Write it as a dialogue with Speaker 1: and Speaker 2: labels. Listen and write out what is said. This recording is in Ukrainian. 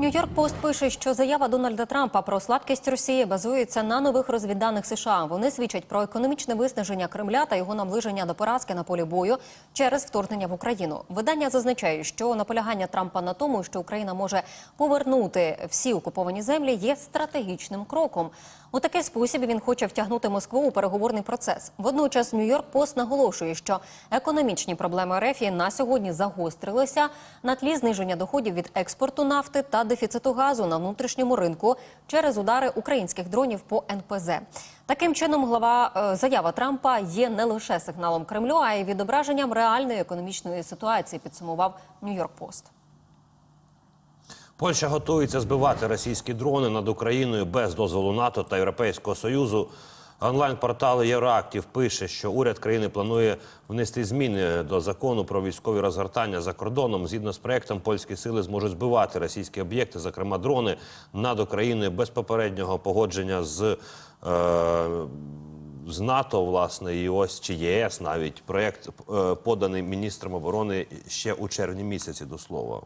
Speaker 1: Нью-Йорк Пост пише, що заява Дональда Трампа про слабкість Росії базується на нових розвідданих США. Вони свідчать про економічне виснаження Кремля та його наближення до поразки на полі бою через вторгнення в Україну. Видання зазначає, що наполягання Трампа на тому, що Україна може повернути всі окуповані землі, є стратегічним кроком. У такий спосіб він хоче втягнути Москву у переговорний процес. Водночас Нью-Йорк Пост наголошує, що економічні проблеми РФ на сьогодні загострилися на тлі зниження доходів від експорту нафти та дефіциту газу на внутрішньому ринку через удари українських дронів по НПЗ. Таким чином, глава е, заява Трампа є не лише сигналом Кремлю, а й відображенням реальної економічної ситуації. Підсумував Нью-Йорк Пост.
Speaker 2: Польща готується збивати російські дрони над Україною без дозволу НАТО та Європейського союзу. Онлайн-портал Євроактів пише, що уряд країни планує внести зміни до закону про військові розгортання за кордоном. Згідно з проектом, польські сили зможуть збивати російські об'єкти, зокрема дрони, над Україною без попереднього погодження з. Е з НАТО, власне, і ось чи ЄС навіть проєкт е, поданий міністром оборони ще у червні місяці до слова.